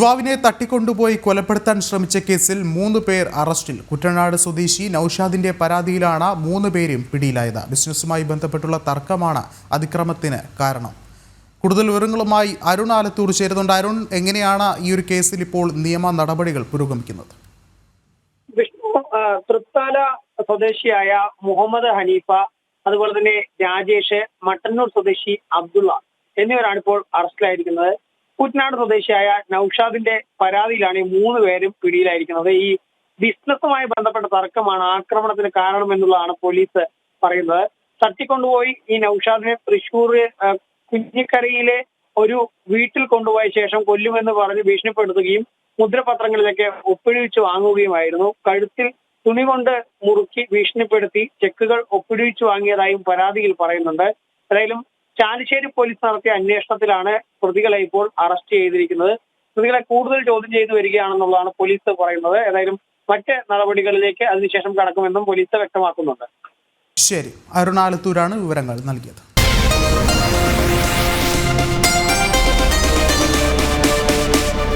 യുവാവിനെ തട്ടിക്കൊണ്ടുപോയി കൊലപ്പെടുത്താൻ ശ്രമിച്ച കേസിൽ മൂന്ന് പേർ അറസ്റ്റിൽ. കുട്ടനാട് സ്വദേശി നൌഷാദിന്റെ പരാതിയിലാണ് മൂന്ന് പേരും പിടിയിലായത്. ബിസിനസ്സുമായി ബന്ധപ്പെട്ടുള്ള തർക്കമാണ് അതിക്രമത്തിന് കാരണം. കൂടുതൽ വിവരങ്ങളുമായി അരുൺ ആലത്തൂർ ചേരുന്നുണ്ട്. അരുൺ എങ്ങനെയാണ് ഈ ഒരു കേസിൽ ഇപ്പോൾ നിയമ നടപടികൾ പുരോഗമിക്കുന്നത്? വിഷ്ണു തൃത്താല സ്വദേശിയായ മുഹമ്മദ് ഹനീഫ അതുപോലെ തന്നെ രാജേഷ് മട്ടന്നൂർ സ്വദേശി അബ്ദുള്ള എന്നിവരാണ് ഇപ്പോൾ അറസ്റ്റിലായിരിക്കുന്നത്. കുട്ടനാട് സ്വദേശിയായ നൌഷാദിന്റെ പരാതിയിലാണ് ഈ മൂന്ന് പേരും പിടിയിലായിരിക്കുന്നത്. ഈ ബിസിനസ്സുമായി ബന്ധപ്പെട്ട തർക്കമാണ് ആക്രമണത്തിന് കാരണം എന്നുള്ളതാണ് പോലീസ് പറയുന്നത്. തട്ടിക്കൊണ്ടുപോയി ഈ നൌഷാദിനെ തൃശൂർ കുഞ്ഞിക്കരയിലെ ഒരു വീട്ടിൽ കൊണ്ടുപോയ ശേഷം കൊല്ലുമെന്ന് പറഞ്ഞ് ഭീഷണിപ്പെടുത്തുകയും മുദ്രപത്രങ്ങളിലൊക്കെ ഒപ്പിടിവിച്ച് വാങ്ങുകയുമായിരുന്നു. കഴുത്തിൽ തുണി കൊണ്ട് മുറുക്കി ഭീഷണിപ്പെടുത്തി ചെക്കുകൾ ഒപ്പിടിവിച്ച് വാങ്ങിയതായും പരാതിയിൽ പറയുന്നുണ്ട്. ഏതായാലും ചാലിശ്ശേരി പോലീസ് നടത്തിയ അന്വേഷണത്തിലാണ് പ്രതികളെ ഇപ്പോൾ അറസ്റ്റ് ചെയ്തിരിക്കുന്നത്. പ്രതികളെ കൂടുതൽ ചോദ്യം ചെയ്തു വരികയാണെന്നുള്ളതാണ് പോലീസ് പറയുന്നത്. ഏതായാലും മറ്റ് നടപടികളിലേക്ക് അതിനുശേഷം കടക്കുമെന്നും പോലീസ് വ്യക്തമാക്കുന്നുണ്ട്. ശരി. അരുണാലത്തൂരാണ് വിവരങ്ങൾ നൽകിയത്.